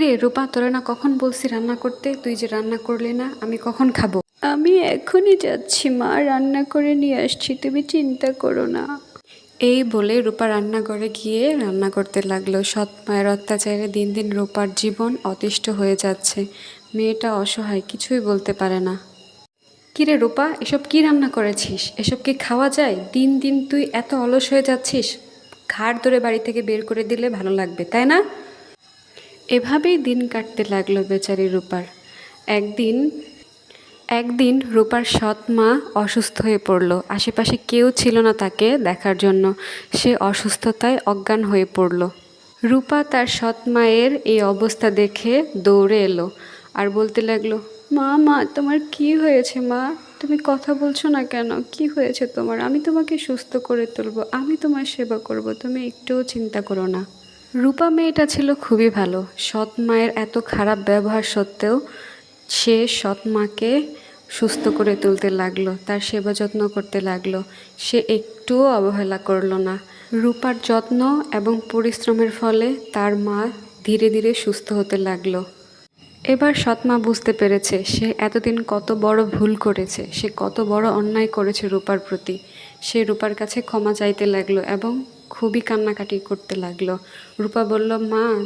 কিরে রূপা তোরা না কখন বলছি রান্না করতে? তুই যে রান্না করলি না আমি কখন খাব? আমি এখনই যাচ্ছি মা। রান্না করে নিয়ে আসছি তুমি চিন্তা করো না। এই বলে রূপা রান্নাঘরে গিয়ে রান্না করতে লাগল। সৎ মায়ের অত্যাচারে দিন দিন রূপার জীবন অতিষ্ঠ হয়ে যাচ্ছে। মেয়েটা অসহায় কিছুই বলতে পারে না। কিরে রূপা এসব কি রান্না করেছিস? এসব কি খাওয়া যায়? দিন দিন তুই এত অলস হয়ে যাচ্ছিস। ঘাড় ধরে বাড়ি থেকে বের করে দিলে ভালো লাগবে তাই না? এভাবেই দিন কাটতে লাগল বেচারি রূপার। একদিন একদিন রূপার সৎ মা অসুস্থ হয়ে পড়ল। আশেপাশে কেউ ছিল না তাকে দেখার জন্য। সে অসুস্থতায় অজ্ঞান হয়ে পড়ল। রূপা তার সৎ মায়ের এই অবস্থা দেখে দৌড়ে এলো আর বলতে লাগল, মা মা, তোমার কি হয়েছে, মা? তুমি কথা বলছো না কেন? কি হয়েছে তোমার? আমি তোমাকে সুস্থ করে তুলবো, আমি তোমার সেবা করব। তুমি একটুও চিন্তা করো না। রূপা মেয়েটা ছিল খুবই ভালো। সৎ মায়ের এত খারাপ ব্যবহার সত্ত্বেও সে সৎ মাকে সুস্থ করে তুলতে লাগল, তার সেবা যত্ন করতে লাগল। সে একটুও অবহেলা করল না। রূপার যত্ন এবং পরিশ্রমের ফলে তার মা ধীরে ধীরে সুস্থ হতে লাগল। এবার সৎমা বুঝতে পেরেছে, সে এতদিন কত বড় ভুল করেছে, সে কত বড় অন্যায় করেছে রূপার প্রতি। সে রূপার কাছে ক্ষমা চাইতে লাগল এবং খুবই কান্নাকাটি করতে লাগল। রূপা বলল, মা,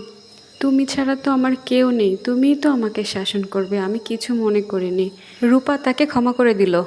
তুমি ছাড়া তো আমার কেউ নেই। তুমিই তো আমাকে শাসন করবে, আমি কিছু মনে করিনি। রূপা তাকে ক্ষমা করে দিল।